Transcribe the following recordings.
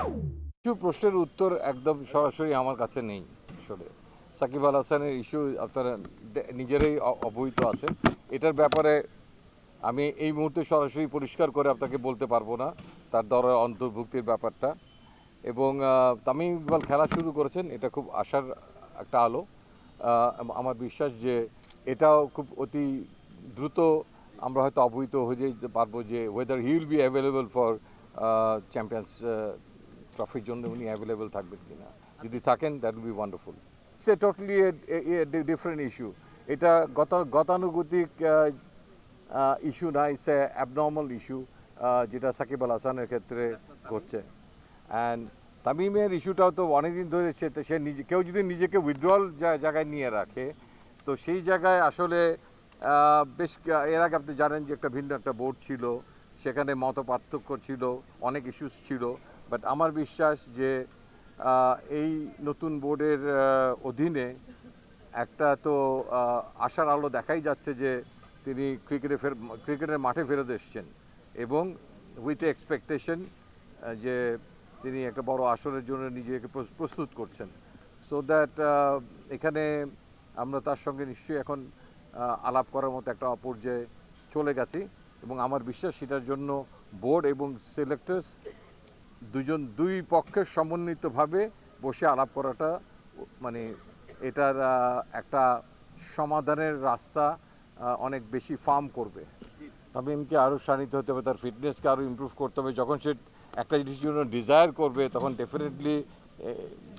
কিছু প্রশ্নের উত্তর একদম সরাসরি আমার কাছে নেই আসলে। সাকিব আল হাসানের ইস্যু আপনারা নিজেরাই অবহিত আছে এটার ব্যাপারে আমি এই মুহূর্তে সরাসরি পরিষ্কার করে আপনাকে বলতে পারব না, তার দরের অন্তর্ভুক্তির ব্যাপারটা। এবং তামিম ইকবাল খেলা শুরু করেছেন, এটা খুব আশার একটা আলো। আমার বিশ্বাস যে এটাও খুব অতি দ্রুত আমরা হয়তো অবহিত হয়ে যেতে পারব যে whether he will be available for champions ট্রফির জন্য উনি অ্যাভেলেবেল থাকবেন কিনা। যদি থাকেন that will be wonderful say totally different issue এটা গত, গতানুগতিক ইস্যু না ইটস এ অ্যাবনর্মাল ইস্যু যেটা সাকিব আল হাসানের ক্ষেত্রে ঘটছে। অ্যান্ড তামিমের ইস্যুটাও তো অনেকদিন ধরে সে সে নিজে, কেউ যদি নিজেকে উইথড্রল জায়গায় নিয়ে রাখে, তো সেই জায়গায় আসলে বেশ, এর আগে আপনি জানেন যে একটা ভিন্ন একটা বোর্ড ছিল, সেখানে মত পার্থক্য ছিল, অনেক ইস্যুস ছিল। বাট আমার বিশ্বাস যে এই নতুন বোর্ডের অধীনে একটা তো আশার আলো দেখাই যাচ্ছে যে, তিনি ক্রিকেটে ফের, ক্রিকেটের মাঠে ফেরত এসছেন। এবং উইথ এক্সপেকটেশন যে তিনি একটা বড় আসরের জন্য নিজেকে প্রস- প্রস্তুত করছেন। সো দ্যাট এখানে আমরা তার সঙ্গে নিশ্চয়ই এখন আলাপ করার মতো একটা পর্যায়ে চলে গেছি। এবং আমার বিশ্বাস সেটার জন্য বোর্ড এবং সিলেক্টার্স দুজন, দুই পক্ষের সমন্বিতভাবে বসে আলাপ করাটা মানে এটার একটা সমাধানের রাস্তা অনেক বেশি ফার্ম করবে। তামিমকে আরও শানিত হতে হবে, তার ফিটনেসকে আরও ইমপ্রুভ করতে হবে। যখন সে একটা জিনিসের জন্য ডিজায়ার করবে, তখন ডেফিনেটলি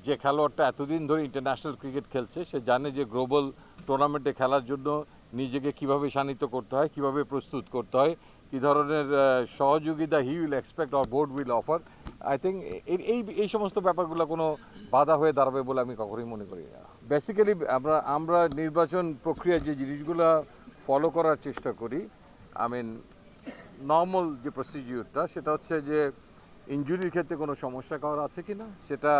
যে খেলোয়াড়টা এতদিন ধরে ইন্টারন্যাশনাল ক্রিকেট খেলছে, সে জানে যে গ্লোবাল টুর্নামেন্টে খেলার জন্য নিজেকে কীভাবে শানিত করতে হয়, কীভাবে প্রস্তুত করতে হয়, কী ধরনের সহযোগিতা he will expect or board will offer I think এই এই সমস্ত ব্যাপারগুলো কোনো বাধা হয়ে দাঁড়াবে বলে আমি কখনোই মনে করি না। বেসিক্যালি আমরা আমরা নির্বাচন প্রক্রিয়া যে জিনিসগুলো ফলো করার চেষ্টা করি আই মিন নর্মাল যে প্রসিডিউরটা সেটা হচ্ছে যে ইঞ্জুরির ক্ষেত্রে কোনো সমস্যা করার আছে কি না সেটা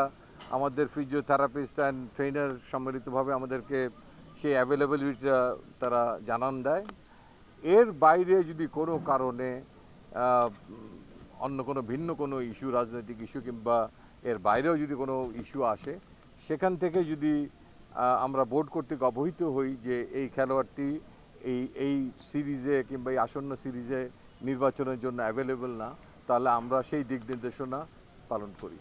আমাদের ফিজিওথেরাপিস্ট অ্যান্ড ট্রেনার সম্মিলিতভাবে আমাদেরকে সেই অ্যাভেলেবিলিটিটা তারা জানান দেয়। এর বাইরে যদি কোনো কারণে অন্য কোনো ভিন্ন কোনো ইস্যু, রাজনৈতিক ইস্যু কিংবা এর বাইরেও যদি কোনো ইস্যু আসে, সেখান থেকে যদি আমরা বোর্ড কর্তৃক অবহিত হই যে এই খেলোয়াড়টি এই এই সিরিজে কিংবা এই আসন্ন সিরিজে নির্বাচনের জন্য অ্যাভেলেবল না, তাহলে আমরা সেই দিক নির্দেশনা পালন করি।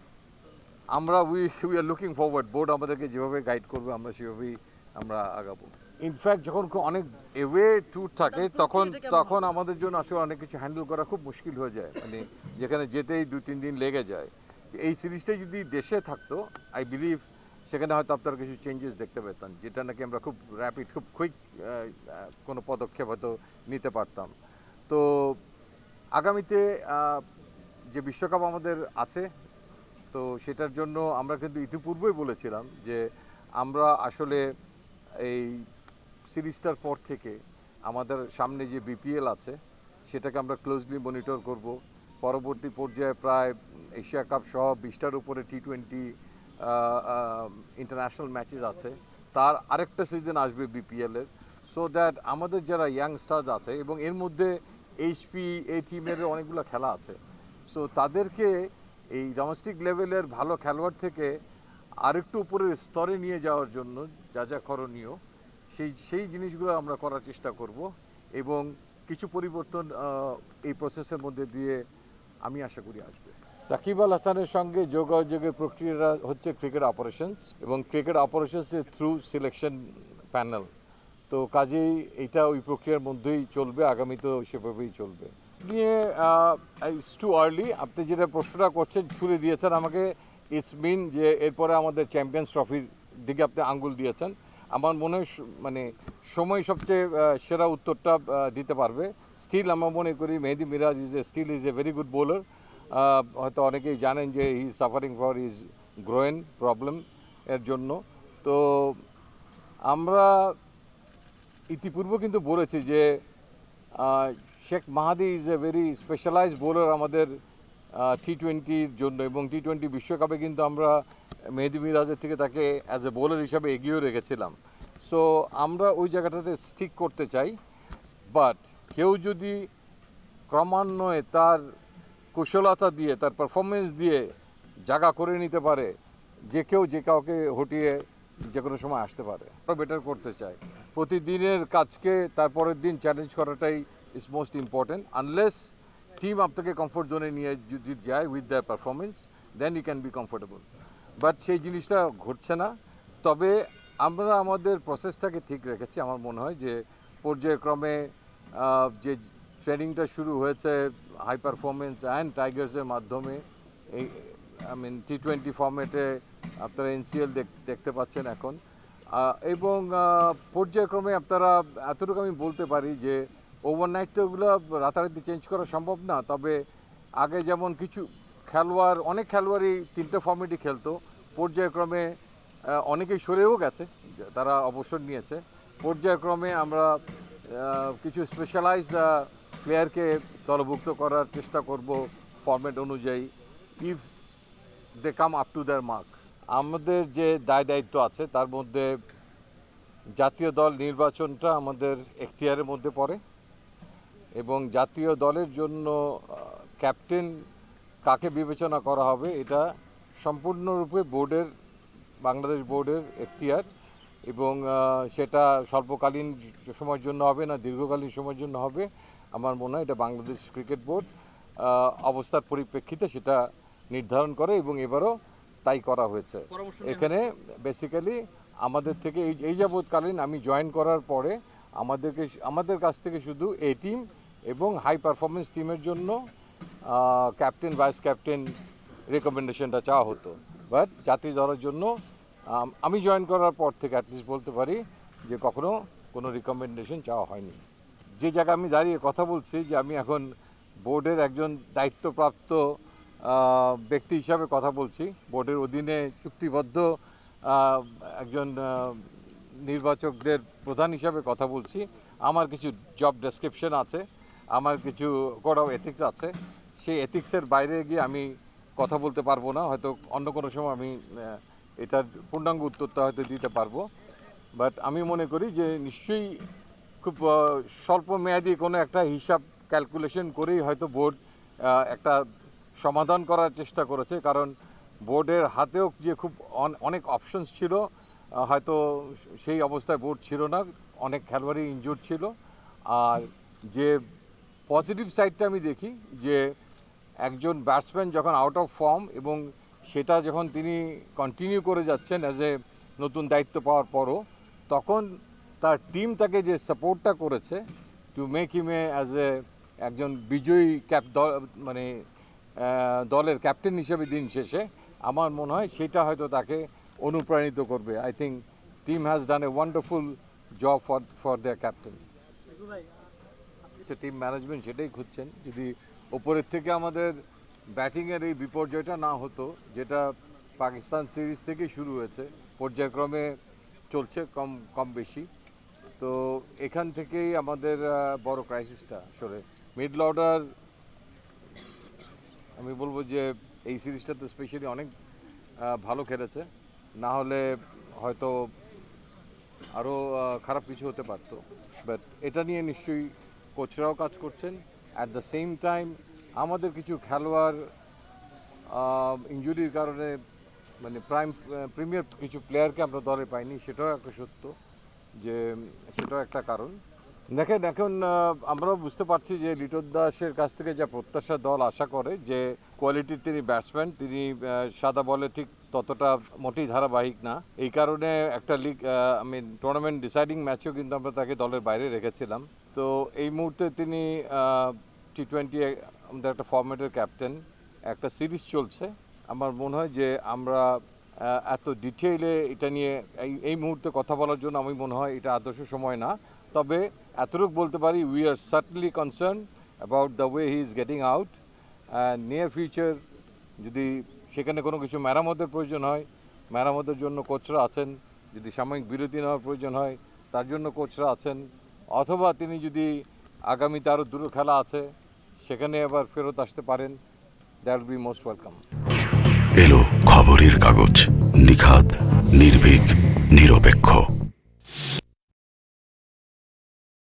আমরা we we are looking forward board আমাদেরকে যেভাবে গাইড করবে, আমরা সেভাবেই আমরা আগাবো। ইনফ্যাক্ট যখন অনেক এওয়ে ট্যুর থাকে তখন তখন আমাদের জন্য আসলে অনেক কিছু হ্যান্ডেল করা খুব মুশকিল হয়ে যায়। মানে যেখানে যেতেই দু তিন দিন লেগে যায়। এই সিরিজটা যদি দেশে থাকতো আই বিলিভ সেখানে হয়তো আপনারা কিছু চেঞ্জেস দেখতে পেতাম যেটা নাকি আমরা খুব র্যাপিড খুব কুইক কোনো পদক্ষেপ হয়তো নিতে পারতাম। তো আগামীতে যে বিশ্বকাপ আমাদের আছে তো সেটার জন্য আমরা কিন্তু ইতিপূর্বেই বলেছিলাম যে আমরা আসলে এই সিরিজটার পর থেকে আমাদের সামনে যে বিপিএল আছে, সেটাকে আমরা ক্লোজলি মনিটর করব। পরবর্তী পর্যায়ে প্রায় এশিয়া কাপ সহ বিশটার উপরে টি টোয়েন্টি ইন্টারন্যাশনাল ম্যাচেস আছে। তার আরেকটা সিজন আসবে বিপিএলের সো দ্যাট আমাদের যারা ইয়াংস্টার্স আছে, এবং এর মধ্যে এইচপি এই টিমের অনেকগুলো খেলা আছে। সো তাদেরকে এই ডোমেস্টিক লেভেলের ভালো খেলোয়াড় থেকে আরেকটু উপরের স্তরে নিয়ে যাওয়ার জন্য যা যা করণীয় সেই সেই জিনিসগুলো আমরা করার চেষ্টা করব এবং কিছু পরিবর্তন এই প্রসেসের মধ্যে দিয়ে আমি আশা করি আসবে। সাকিব আল হাসানের সঙ্গে যোগাযোগের প্রক্রিয়াটা হচ্ছে ক্রিকেট অপারেশনস এবং ক্রিকেট অপারেশনসের থ্রু সিলেকশন প্যানেল তো কাজেই এটা ওই প্রক্রিয়ার মধ্যেই চলবে আগামীতেও সেভাবেই চলবে। নিয়ে ইটস টু আর্লি আপনি যেটা প্রশ্নটা করছেন, ছুড়ে দিয়েছেন আমাকে। ইটস মিন যে এরপরে আমাদের চ্যাম্পিয়ন্স ট্রফির দিকে আপনি আঙ্গুল দিয়েছেন। আমার মনে হয় মানে সময় সবচেয়ে সেরা উত্তরটা দিতে পারবে। স্টিল আমরা মনে করি Mehedi Miraz is a still is a very good bowler হয়তো অনেকেই জানেন যে he suffering for is groin problem এর জন্য। তো আমরা ইতিপূর্বে কিন্তু বলেছি যে Sheikh Mahadi is a very specialise bowler আমাদের টি টোয়েন্টির জন্য এবং টি টোয়েন্টি বিশ্বকাপে কিন্তু আমরা মেহেদি মিরাজের থেকে তাকে অ্যাজ এ বোলার হিসাবে এগিয়েও রেখেছিলাম। সো আমরা ওই জায়গাটাতে স্টিক করতে চাই বাট কেউ যদি ক্রমান্বয়ে তার কুশলতা দিয়ে, তার পারফরমেন্স দিয়ে জায়গা করে নিতে পারে, যে কেউ যে কাউকে হটিয়ে যে কোনো সময় আসতে পারে। বেটার করতে চায় প্রতিদিনের কাজকে তারপরের দিন চ্যালেঞ্জ করাটাই is most important unless team আপনাকে কমফোর্ট জোনে নিয়ে যদি যায় with the performance then you can be comfortable but সেই জিনিসটা ঘটছে না। তবে আমরা আমাদের প্রসেসটাকে ঠিক রেখেছি। আমার মনে হয় যে পর্যায়ক্রমে যে ট্রেনিংটা শুরু হয়েছে হাই পারফরমেন্স অ্যান্ড টাইগার্সের মাধ্যমে, এই আই মিন টি টোয়েন্টি ফর্মেটে আপনারা এনসিএল দেখতে পাচ্ছেন এখন। এবং পর্যায়ক্রমে আপনারা এতটুকু আমি বলতে পারি যে ওভারনাইট তো ওগুলো রাতারাতি চেঞ্জ করা সম্ভব না। তবে আগে যেমন কিছু খেলোয়াড়, অনেক খেলোয়াড়ই তিনটে ফর্মেটই খেলতো। পর্যায়ক্রমে অনেকেই সরেও গেছে, তারা অবসর নিয়েছে। পর্যায়ক্রমে আমরা কিছু স্পেশালাইজ প্লেয়ারকে দলভুক্ত করার চেষ্টা করব ফরম্যাট অনুযায়ী। If they come up to their mark আমাদের যে দায় দায়িত্ব আছে, তার মধ্যে জাতীয় দল নির্বাচনটা আমাদের এখতিয়ারের মধ্যে পড়ে এবং জাতীয় দলের জন্য ক্যাপ্টেন কাকে বিবেচনা করা হবে এটা সম্পূর্ণরূপে বোর্ডের বাংলাদেশ বোর্ডের এখতিয়ার এবং সেটা স্বল্পকালীন সময়ের জন্য হবে না দীর্ঘকালীন সময়ের জন্য হবে। আমার মনে হয় এটা বাংলাদেশ ক্রিকেট বোর্ড অবস্থার পরিপ্রেক্ষিতে সেটা নির্ধারণ করে এবং এবারও তাই করা হয়েছে। এখানে বেসিক্যালি আমাদের থেকে এই এই যাবৎকালীন আমি জয়েন করার পরে আমাদেরকে আমাদের কাছ থেকে শুধু এ টিম এবং হাই পারফরমেন্স টিমের জন্য ক্যাপ্টেন ভাইস ক্যাপ্টেন রেকমেন্ডেশনটা চাওয়া হতো। বাট জাতীয় দলের জন্য, আমি জয়েন করার পর থেকে অ্যাটলিস্ট বলতে পারি যে কখনো কোনো রিকমেন্ডেশন চাওয়া হয়নি। যে জায়গায় আমি দাঁড়িয়ে কথা বলছি যে আমি এখন বোর্ডের একজন দায়িত্বপ্রাপ্ত ব্যক্তি হিসাবে কথা বলছি বোর্ডের অধীনে চুক্তিবদ্ধ একজন নির্বাচকদের প্রধান হিসাবে কথা বলছি। আমার কিছু জব ডেসক্রিপশন আছে, আমার কিছু কোড অফ এথিক্স আছে সেই এথিক্সের বাইরে গিয়ে আমি কথা বলতে পারব না। হয়তো অন্য কোনো সময় আমি এটার পূর্ণাঙ্গ উত্তরটা হয়তো দিতে পারব। বাট আমি মনে করি যে নিশ্চয়ই খুব স্বল্প মেয়াদি কোনো একটা হিসাব ক্যালকুলেশন করেই হয়তো বোর্ড একটা সমাধান করার চেষ্টা করেছে। কারণ বোর্ডের হাতেও যে খুব অন- অনেক অপশনস ছিল হয়তো সেই অবস্থায় বোর্ড ছিল না, অনেক খেলোয়াড়ই ইনজুর ছিল। আর যে পজিটিভ সাইডটা আমি দেখি যে একজন ব্যাটসম্যান যখন আউট অফ ফর্ম এবং সেটা যখন তিনি কন্টিনিউ করে যাচ্ছেন অ্যাজ এ নতুন দায়িত্ব পাওয়ার পরও তখন তার টিম তাকে যে সাপোর্টটা করেছে to make him a as a একজন বিজয়ী ক্যাপ দল মানে দলের ক্যাপ্টেন হিসেবে দিন শেষে আমার মনে হয় সেটা হয়তো তাকে অনুপ্রাণিত করবে। I think team has done a wonderful job for for their captain team management সেটাই খুঁজছেন। যদি ওপরের থেকে আমাদের ব্যাটিংয়ের এই বিপর্যয়টা না হতো, যেটা পাকিস্তান সিরিজ থেকেই শুরু হয়েছে। পর্যায়ক্রমে চলছে কম কম বেশি। তো এখান থেকেই আমাদের বড় ক্রাইসিসটা আসলে মিডল অর্ডার আমি বলব যে এই সিরিজটা তো স্পেশালি অনেক ভালো খেলেছে। না হলে হয়তো আরও খারাপ কিছু হতে পারতো। বাট এটা নিয়ে নিশ্চয়ই কোচরাও কাজ করছেন। অ্যাট দ্য সেম টাইম আমাদের কিছু খেলোয়াড় ইঞ্জুরির কারণে মানে প্রাইম প্রিমিয়ার কিছু প্লেয়ারকে আমরা দলে পাইনি, সেটাও একটা সত্য যে, সেটাও একটা কারণ। দেখেন, এখন আমরাও বুঝতে পারছি যে লিটন দাসের কাছ থেকে যা প্রত্যাশা দল আশা করে, যে কোয়ালিটির তিনি ব্যাটসম্যান তিনি সাদা বলে ঠিক ততটা মোটেই ধারাবাহিক না। এই কারণে একটা লিগ আমি টুর্নামেন্ট ডিসাইডিং ম্যাচেও কিন্তু আমরা তাকে দলের বাইরে রেখেছিলাম। তো এই মুহূর্তে তিনি টি টোয়েন্টি আমাদের একটা ফর্মেটের ক্যাপ্টেন একটা সিরিজ চলছে। আমার মনে হয় যে আমরা এত ডিটেইলে এটা নিয়ে এই এই মুহূর্তে কথা বলার জন্য আমি মনে হয় এটা আদর্শ সময় না। তবে এতটুকু বলতে পারি we are certainly concern about the way he is getting out near future যদি সেখানে কোনো কিছু মেরামতের প্রয়োজন হয়, মেরামতের জন্য কোচরা আছেন। যদি সাময়িক বিরতি নেওয়ার প্রয়োজন হয়, তার জন্য কোচরা আছেন। অথবা তিনি যদি আগামীতে আরও দুটো খেলা আছে, সেখানে আবার ফেরত আসতে পারেন। দ্যাট বি মোস্ট ওয়েলকাম এলো খবরের কাগজ নিখাত নির্ভীক, নিরপেক্ষ।